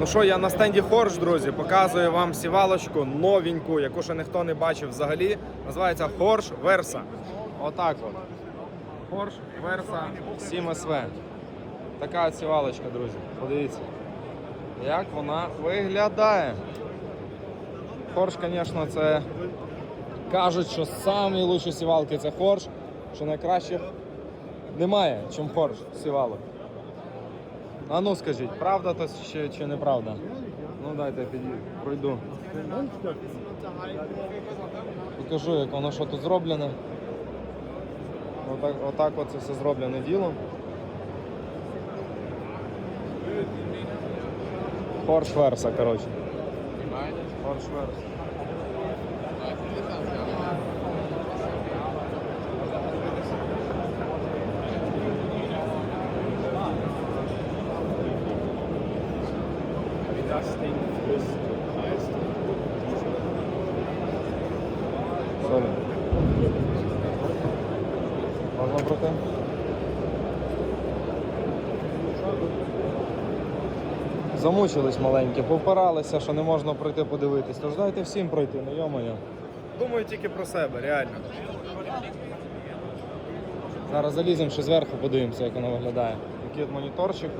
Ну що, я на стенді Хорш, друзі, показую вам сівалочку новеньку, яку ще ніхто не бачив взагалі. Називається Хорш Верса. Отак от. Хорш Верса 7 СВ. Така от сівалочка, друзі. Подивіться. Як вона виглядає. Хорш, звісно, це кажуть, що лучші сівалки це хорш, що найкращих немає, чим хорш сівалок. А ну скажіть, правда то чи, чи неправда? Ну дайте я підійду, пройду. Покажу, як воно що тут зроблене. Отак, отак от це все зроблене діло. Хоршверса, коротше. Хоршверс. Ding frisst, heißt. Можна пройти? Замучились маленькі, повпиралися, що не можна пройти подивитись. Тож дайте всім пройти, ну йомоє. Думаю тільки про себе, реально. Зараз заліземо ще зверху, подивимося, як воно виглядає. Такий от моніторчик.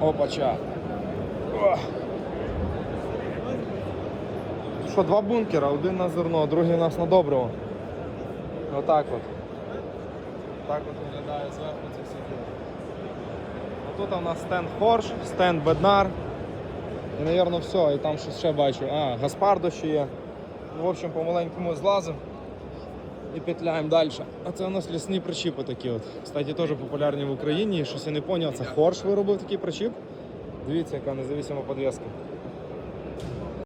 Опача. Ох. Що, два бункера, один на зерно, другий у нас на добриво. Отак от. Так от виглядає зверху все діло. Тут у нас стенд Хорш, стенд Беднар. І, мабуть, все. І там щось ще бачу. А, Гаспардо ще є. Ну, в общем, помаленькому злазимо і петляємо далі. А це у нас лісні причіпи такі от. Кстати, теж популярні в Україні. Щось я не зрозумів, це Хорш виробив такий причіп. Дивіться, яка независима підвіска.